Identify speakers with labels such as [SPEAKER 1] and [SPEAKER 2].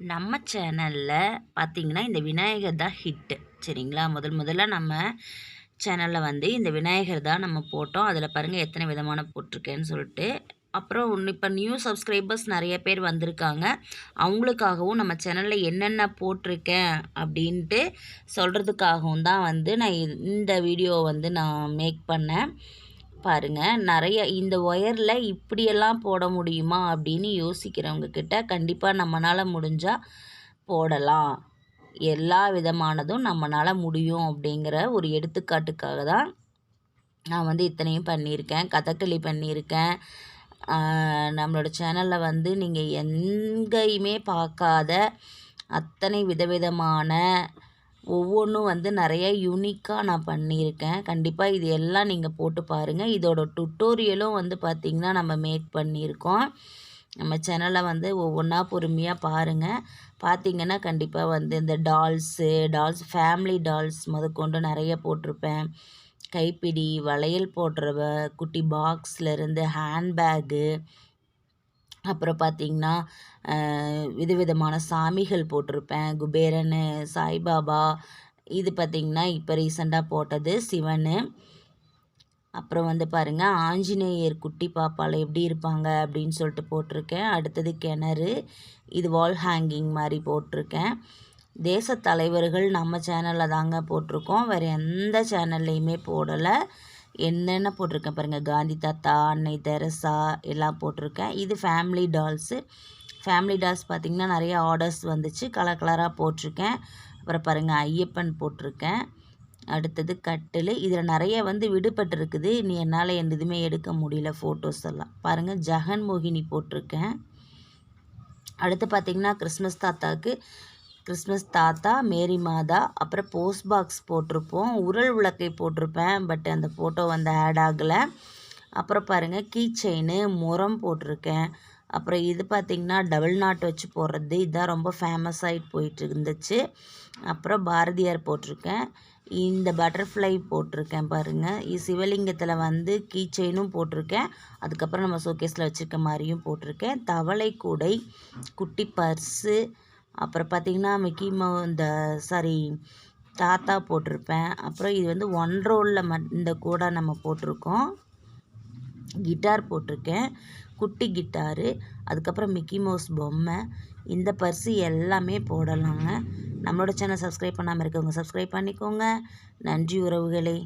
[SPEAKER 1] நம்ம சேனலில் பார்த்தீங்கன்னா இந்த விநாயகர் தான் ஹிட்டு சரிங்களா? முதல் முதல்ல நம்ம சேனலில் வந்து இந்த விநாயகர் தான் நம்ம போட்டோம். அதில் பாருங்கள் எத்தனை விதமான போட்டிருக்கேன்னு சொல்லிட்டு. அப்புறம் ஒன்று இப்போ நியூ சப்ஸ்கிரைபர்ஸ் நிறைய பேர் வந்திருக்காங்க. அவங்களுக்காகவும் நம்ம சேனலில் என்னென்ன போட்டிருக்கேன் அப்படின்ட்டு சொல்கிறதுக்காகவும் தான் வந்து நான் இந்த வீடியோ வந்து நான் மேக் பண்ணேன். பாருங்கள் நிறைய இந்த ஒயரில் இப்படியெல்லாம் போட முடியுமா அப்படின்னு யோசிக்கிறவங்க கிட்ட கண்டிப்பாக நம்மளால் முடிஞ்சால் போடலாம். எல்லா விதமானதும் நம்மளால் முடியும் அப்படிங்கிற ஒரு எடுத்துக்காட்டுக்காக தான் நான் வந்து இத்தனையும் பண்ணியிருக்கேன். கதகளி பண்ணியிருக்கேன். நம்மளோட சேனலில் வந்து நீங்கள் எங்கேயுமே பார்க்காத அத்தனை விதவிதமான ஒவ்வொன்றும் வந்து நிறைய யூனிக்காக நான் பண்ணியிருக்கேன். கண்டிப்பாக இது எல்லாம் நீங்கள் போட்டு பாருங்கள் இதோட டுட்டோரியலும் வந்து பார்த்திங்கன்னா நம்ம மேக் பண்ணியிருக்கோம். நம்ம சேனலை வந்து ஒவ்வொன்றா பொறுமையாக பாருங்கள் பார்த்திங்கன்னா கண்டிப்பாக வந்து இந்த டால்ஸு டால்ஸ் ஃபேமிலி டால்ஸ் முதற்கொண்டு நிறைய போட்டிருப்பேன். கைப்பிடி வளையல் போடுறவ குட்டி பாக்ஸ்லேருந்து ஹேண்ட்பேகு அப்புறம் பார்த்திங்கன்னா விதவிதமான சாமிகள் போட்டிருப்பேன். குபேரன் சாய்பாபா இது பார்த்திங்கன்னா இப்போ ரீசெண்டாக போட்டது சிவன். அப்புறம் வந்து பாருங்கள் ஆஞ்சநேயர் குட்டி பாப்பாவில் எப்படி இருப்பாங்க அப்படின்னு சொல்லிட்டு போட்டிருக்கேன். அடுத்தது கிணறு இது வால் ஹேங்கிங் மாதிரி போட்டிருக்கேன். தேச தலைவர்கள் நம்ம சேனலில் தாங்க போட்டிருக்கோம். வேறு எந்த சேனல்லையுமே போடலை. என்னென்ன போட்டிருக்கேன் பாருங்கள் காந்தி தாத்தா அன்னை தெரசா எல்லாம் போட்டிருக்கேன். இது ஃபேமிலி டால்ஸு ஃபேமிலி டால்ஸ் பார்த்திங்கன்னா நிறைய ஆர்டர்ஸ் வந்துச்சு. கலர் கலராக போட்டிருக்கேன். அப்புறம் பாருங்கள் ஐயப்பன் போட்டிருக்கேன். அடுத்தது கட்டில். இதில் நிறைய வந்து விடுபட்டிருக்குது. நீ என்னால் எந்த இதுவுமே எடுக்க முடியல ஃபோட்டோஸ் எல்லாம். பாருங்கள் ஜெகன் மோகினி போட்டிருக்கேன். அடுத்து பார்த்திங்கன்னா கிறிஸ்மஸ் தாத்தாவுக்கு கிறிஸ்மஸ் தாத்தா மேரி மாதா அப்புறம் போஸ்ட் பாக்ஸ் போட்டிருப்போம். உரல் விளக்கை போட்டிருப்பேன் பட் அந்த ஃபோட்டோ வந்து ஆட் ஆகலை. அப்புறம் பாருங்கள் கீ செயின் முரம் போட்டிருக்கேன். அப்புறம் இது பார்த்திங்கன்னா டபுள் நாட் வச்சு போடுறது இதுதான் ரொம்ப ஃபேமஸ் ஆகிட்டு போயிட்டு இருந்துச்சு அப்புறம் பாரதியார் போட்டிருக்கேன். இந்த பட்டர்ஃப்ளை போட்டிருக்கேன் பாருங்கள் சிவலிங்கத்தில் வந்து கீ செயினும் போட்டிருக்கேன். அதுக்கப்புறம் நம்ம ஷோகேஸில் வச்சுருக்க மாதிரியும் போட்டிருக்கேன். தவளை கூடை குட்டி பர்ஸு அப்புறம் பார்த்திங்கன்னா மிக்கி மவு இந்த சாரி தாத்தா போட்டிருப்பேன். அப்புறம் இது வந்து ஒன் ரோலில் ம இந்த கூட நம்ம போட்டிருக்கோம். கிட்டார் போட்டிருக்கேன். குட்டி கிட்டாரு. அதுக்கப்புறம் மிக்கி மவுஸ் பொம்மை. இந்த பர்ஸு எல்லாமே போடலாங்க. நம்மளோட சேனல் சப்ஸ்கிரைப் பண்ணாமல் இருக்கவங்க சப்ஸ்கிரைப் பண்ணிக்கோங்க. நன்றி உறவுகளே.